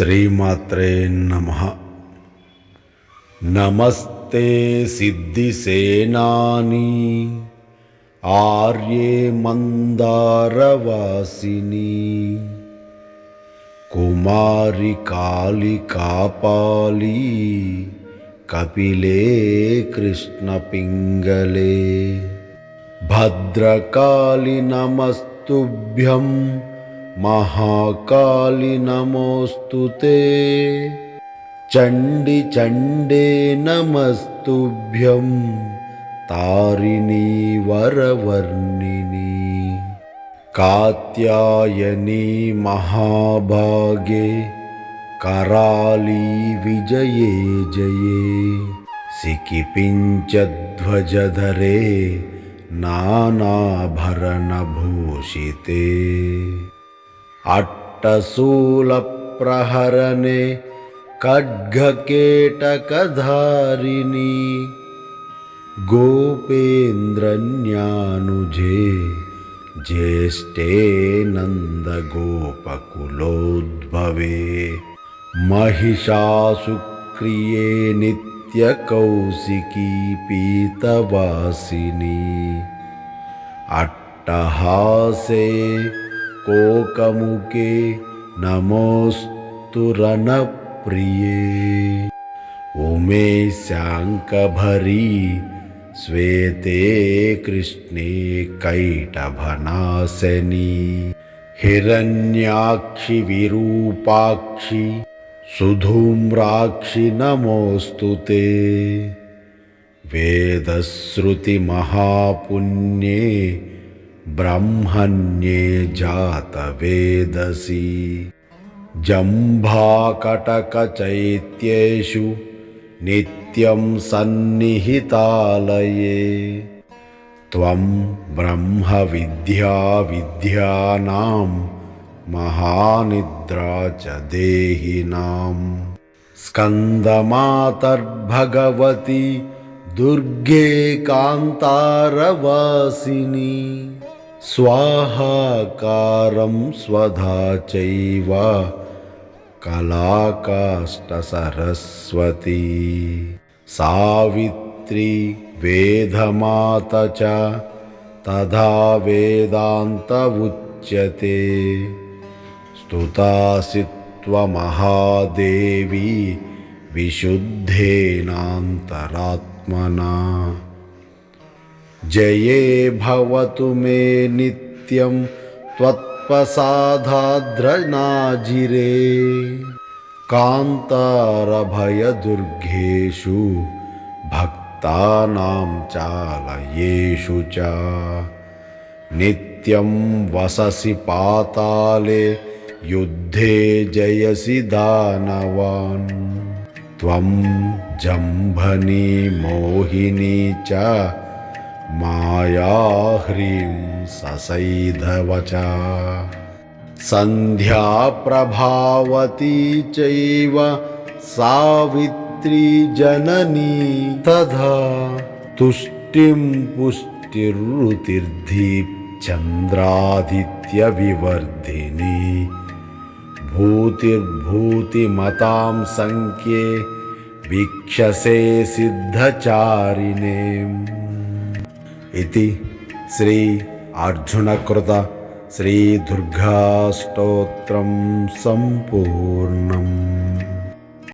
శ్రీమాత్రే నమ. నమస్తే సిద్ధిసేనాని ఆర్యే మందారవాసిని. కుమారి కాళి కాపాలి కపిలే కృష్ణ పింగళే భద్రకాళి నమస్తుభ్యం महाकालि नमोऽस्तु ते। चण्डि चण्डे नमस्तुभ्यं तारिणी वरवर्णिनी। कात्यायनी महाभागे। कराली विजये जये। सिकिपिञ्चध्वजधरे नानाभरणभूषिते। अट्टशूलप्रहरणे खड्गकेटकधारिणी गोपेन्द्रन्यानुजे ज्येष्ठे नन्दगोपकुलोद्भवे महिषासुक्रिये नित्यकौशिकी पीतवासिनी अट्टहासे कोकमुके नमोऽस्तु रणप्रिये उमे शाङ्कभरी श्वेते कृष्णे कैटभनाशनी। हिरण्याक्षि विरूपाक्षि सुधूम्राक्षि नमोऽस्तु ते। वेदश्रुतिमहापुण्ये ब्रह्मण्ये जातवेदसि। जम्भाकटकचैत्येषु नित्यं सन्निहितालये। त्वं ब्रह्मविद्या विद्यानां महानिद्रा च देहिनां स्कन्दमातर्भगवति दुर्गे कान्तारवासिनी। स्वाहाकारं स्वधा चैव कलाकाष्ठसरस्वती सावित्री वेदमात च तथा वेदान्त उच्यते स्तुतासि त्वमहादेवी जये भवतु मे नित्यं त्वत्प्रसादाद्रनाजिरे। कान्तारभयदुर्गेषु भक्तानां चालयेषु च। नित्यं वससि पाताले, युद्धे जयसि दानवान्। त्वं जम्भनी मोहिनी च माया ह्रीं ससैधवचा सन्ध्याप्रभावती चैव सावित्री जननी तथा तुष्टिं पुष्टिरुतिर्धीप्चन्द्रादित्यविवर्धिनी भूतिर्भूतिमतां सङ्ख्ये वीक्षसे ఇది శ్రీ అర్జునకృత శ్రీ దుర్గాష్టోత్రం సంపూర్ణం